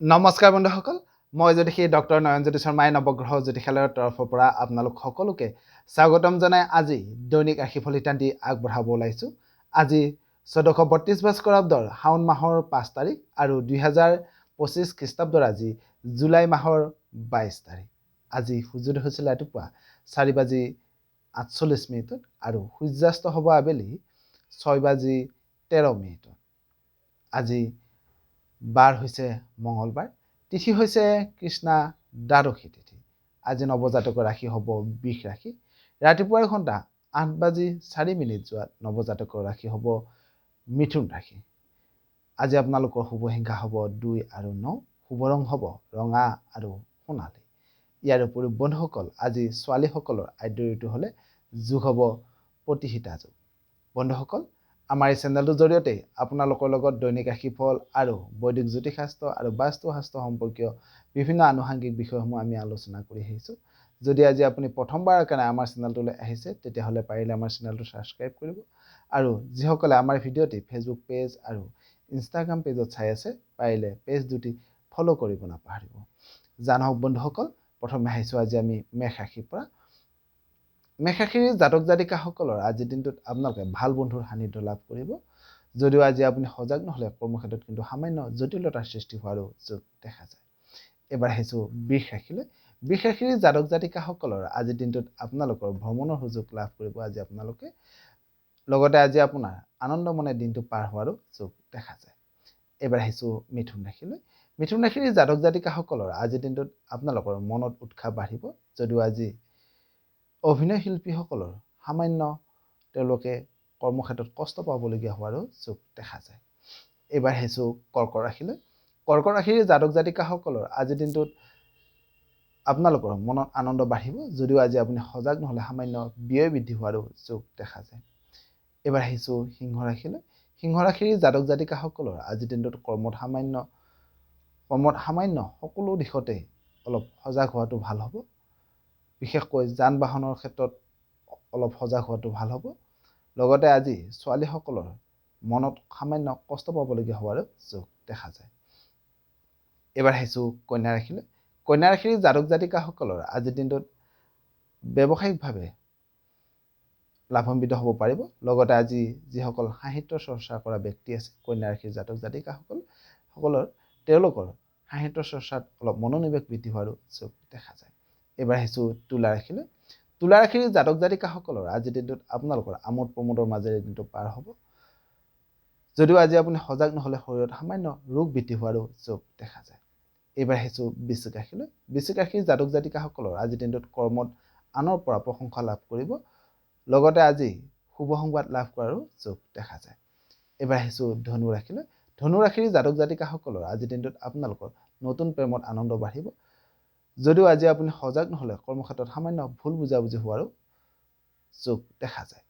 নমস্কাৰ বন্ধুসকল মই জ্যোতিষী ডক্টৰ নয়নজ্যোতি শৰ্মাই নৱগ্ৰহ জ্যোতিষালয়ৰ তৰফৰ পৰা আপোনালোক সকলোকে স্বাগতম জনাই আজি দৈনিক ৰাশিফল ইত্যাদি আগবঢ়াব ওলাইছোঁ। আজি চৈধ্যশ বত্ৰিছ ভাস্কৰাব্দৰ শাওণ মাহৰ পাঁচ তাৰিখ আৰু দুহেজাৰ পঁচিছ খ্ৰীষ্টাব্দৰ আজি জুলাই মাহৰ বাইছ তাৰিখ। আজি সূৰ্যোদয় হৈছিল ৰাতিপুৱা চাৰি বাজি আঠচল্লিছ মিনিটত আৰু সূৰ্যাস্ত হ'ব আবেলি ছয় বাজি তেৰ মিনিটত। আজি বাৰ হৈছে মঙলবাৰ তিথি হৈছে কৃষ্ণা দ্বাদশী তিথি। আজি নৱজাতকৰ ৰাশি হ'ব বিষ ৰাশি। ৰাতিপুৱাৰ ঘণ্টা আঠ বাজি চাৰি মিনিট যোৱাত নৱজাতকৰ ৰাশি হ'ব মিথুন ৰাশি। আজি আপোনালোকৰ শুভ সংখ্যা হ'ব দুই আৰু ন। শুভ ৰং হ'ব ৰঙা আৰু সোণালী। ইয়াৰ উপৰিও বন্ধুসকল আজি ছোৱালীসকলৰ আদ্য হ'লে যোগ হ'ব প্ৰতিহিতা যোগ। বন্ধুসকল আমাৰ এই চেনেলটোৰ জৰিয়তে আপোনালোকৰ লগত দৈনিক ৰাশিফল আৰু বৈদিক জ্যোতিষশাস্ত্ৰ আৰু বাস্তুশাস্ত্ৰ সম্পৰ্কীয় বিভিন্ন আনুষাংগিক বিষয়সমূহ আমি আলোচনা কৰি আহিছোঁ। যদি আজি আপুনি প্ৰথমবাৰৰ কাৰণে আমাৰ চেনেলটোলৈ আহিছে, তেতিয়াহ'লে পাৰিলে আমাৰ চেনেলটো ছাবস্ক্ৰাইব কৰিব আৰু যিসকলে আমাৰ ভিডিঅ'টি ফেচবুক পেজ আৰু ইনষ্টাগ্ৰাম পেজত চাই আছে, পাৰিলে পেজ দুটি ফ'ল' কৰিব নাপাহৰিব। জানক বন্ধুসকল, প্ৰথমে আহিছোঁ আজি আমি মেষ ৰাশিৰ পৰা। মেষ ৰাশিৰ জাতক জাতিকাসকলৰ আজিৰ দিনটোত আপোনালোকে ভাল বন্ধুৰ সান্নিধ্য লাভ কৰিব। যদিও আজি আপুনি সজাগ নহ'লে কৰ্মক্ষেত্ৰত কিন্তু সামান্য জটিলতাৰ সৃষ্টি হোৱাৰো যোগ দেখা যায়। এইবাৰ আহিছোঁ বিষ ৰাশিলৈ বিষ ৰাশিৰ জাতক জাতিকাসকলৰ আজিৰ দিনটোত আপোনালোকৰ ভ্ৰমণৰ সুযোগ লাভ কৰিব আজি আপোনালোকে। লগতে আজি আপোনাৰ আনন্দ মনে দিনটো পাৰ হোৱাৰো যোগ দেখা যায়। এইবাৰ আহিছোঁ মিথুন ৰাশিলৈ মিথুন ৰাশিৰ জাতক জাতিকাসকলৰ আজিৰ দিনটোত আপোনালোকৰ মনত উৎসাহ বাঢ়িব। যদিও আজি অভিনয় শিল্পীসকলৰ সামান্য তেওঁলোকে কৰ্মক্ষেত্ৰত কষ্ট পাবলগীয়া হোৱাৰো যোগ দেখা যায়। এইবাৰ আহিছোঁ কৰ্ক ৰাশিলৈ। কৰ্ক ৰাশিৰ জাতক জাতিকাসকলৰ আজিৰ দিনটোত আপোনালোকৰ মনত আনন্দ বাঢ়িব যদিও আজি আপুনি সজাগ নহ'লে সামান্য ব্যয় বৃদ্ধি হোৱাৰো যোগ দেখা যায়। এইবাৰ আহিছোঁ সিংহ ৰাশিলৈ। সিংহ ৰাশিৰ জাতক জাতিকাসকলৰ আজিৰ দিনটোত কৰ্মত সামান্য কৰ্মত সামান্য সকলো দিশতে অলপ সজাগ হোৱাটো ভাল হ'ব। বিশেষকৈ যান বাহনৰ ক্ষেত্ৰত অলপ সজাগ হোৱাটো ভাল হ'ব। লগতে আজি ছোৱালীসকলৰ মনত সামান্য কষ্ট পাবলগীয়া হোৱাৰো যোগ দেখা যায়। এইবাৰ আহিছোঁ কন্যা ৰাশিলৈ কন্যা ৰাশিৰ জাতক জাতিকাসকলৰ আজিৰ দিনটোত ব্যৱসায়িকভাৱে লাভান্বিত হ'ব পাৰিব। লগতে আজি যিসকল সাহিত্য চৰ্চা কৰা ব্যক্তি আছে কন্যা ৰাশিৰ জাতক জাতিকাসকল সকলৰ তেওঁলোকৰ সাহিত্য চৰ্চাত অলপ মনোনিৱেশ বৃদ্ধি হোৱাৰো যোগ দেখা যায়। এইবাৰ আহিছোঁ তুলা ৰাশিলৈ তুলা ৰাশিৰ জাতক জাতিকাসকলৰ আজিৰ দিনটোত আপোনালোকৰ আমোদ প্ৰমোদৰ মাজেৰে দিনটো পাৰ হ'ব। যদিও আজি আপুনি সজাগ নহ'লে শৰীৰত সামান্য ৰোগ বৃদ্ধি হোৱাৰো যোগ দেখা যায়। এইবাৰ আহিছোঁ বৃশ্চিক ৰাশিলৈ বৃশ্চিক ৰাশিৰ জাতক জাতিকাসকলৰ আজিৰ দিনটোত কৰ্মত আনৰ পৰা প্ৰশংসা লাভ কৰিব। লগতে আজি শুভ সংবাদ লাভ কৰাৰো যোগ দেখা যায়। এইবাৰ আহিছোঁ ধনু ৰাশিলৈ ধনু ৰাশিৰ জাতক জাতিকাসকলৰ আজিৰ দিনটোত আপোনালোকৰ নতুন প্ৰেমত আনন্দ বাঢ়িব। যদিও আজি আপুনি সজাগ নহ'লে কৰ্মক্ষেত্ৰত সামান্য ভুল বুজাবুজি হোৱাৰো যোগ দেখা যায়।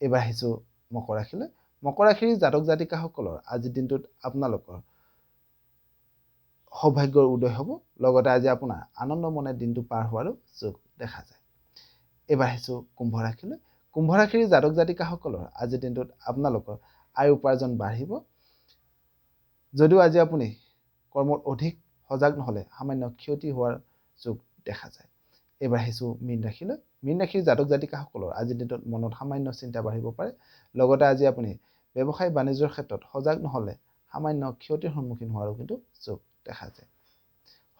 এইবাৰ আহিছোঁ মকৰ ৰাশিলৈ মকৰ ৰাশিৰ জাতক জাতিকাসকলৰ আজিৰ দিনটোত আপোনালোকৰ সৌভাগ্যৰ উদয় হ'ব। লগতে আজি আপোনাৰ আনন্দ মনে দিনটো পাৰ হোৱাৰো যোগ দেখা যায়। এইবাৰ আহিছোঁ কুম্ভ ৰাশিলৈ। কুম্ভ ৰাশিৰ জাতক জাতিকাসকলৰ আজিৰ দিনটোত আপোনালোকৰ আয় উপাৰ্জন বাঢ়িব। যদিও আজি আপুনি কৰ্মত অধিক সজাগ নহ'লে সামান্য ক্ষতি হোৱাৰ যোগ দেখা যায়। এইবাৰ আহিছোঁ মীন ৰাশিলৈ মীন ৰাশিৰ জাতক জাতিকাসকলৰ আজিৰ দিনটোত মনত সামান্য চিন্তা বাঢ়িব পাৰে। লগতে আজি আপুনি ব্যৱসায় বাণিজ্যৰ ক্ষেত্ৰত সজাগ নহ'লে সামান্য ক্ষতিৰ সন্মুখীন হোৱাৰো কিন্তু যোগ দেখা যায়।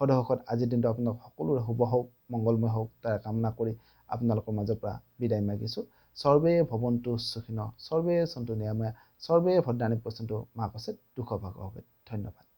সদস্যসকল আজিৰ দিনটো আপোনালোক সকলোৰে শুভ হওক মংগলময় হওক তাৰ কামনা কৰি আপোনালোকৰ মাজৰ পৰা বিদায় মাগিছোঁ। সৰ্বে ভৱন্তু সুখীন সৰ্বে চন্তু নিৰাময়া সৰ্বে ভদ্ৰাণী পচন্তু মাক আছে দুখ ভাগ ধন্যবাদ।